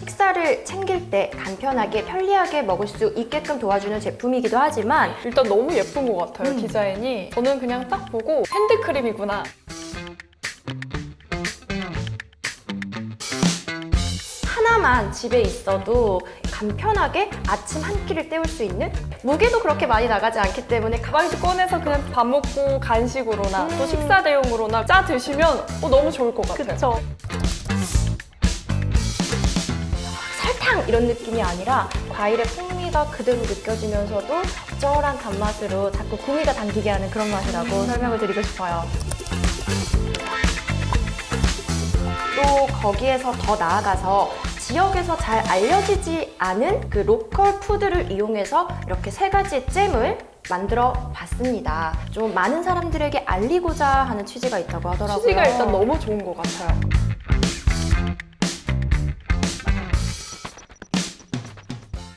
식사를 챙길 때 간편하게 편리하게 먹을 수 있게끔 도와주는 제품이기도 하지만 일단 너무 예쁜 것 같아요, 음. 디자인이. 저는 그냥 딱 보고 핸드크림이구나. 하나만 집에 있어도 간편하게 아침 한 끼를 때울 수 있는 무게도 그렇게 많이 나가지 않기 때문에 가방 가방에서 꺼내서 그냥 밥 먹고 간식으로나 음. 또 식사 대용으로나 짜 드시면 어, 너무 좋을 것 같아요. 그쵸. 설탕 이런 느낌이 아니라 과일의 풍미가 그대로 느껴지면서도 적절한 단맛으로 자꾸 구미가 당기게 하는 그런 맛이라고 설명을 드리고 싶어요. 또 거기에서 더 나아가서 지역에서 잘 알려지지 않은 그 로컬 푸드를 이용해서 이렇게 세 가지 잼을 만들어 봤습니다. 좀 많은 사람들에게 알리고자 하는 취지가 있다고 하더라고요. 취지가 일단 너무 좋은 것 같아요.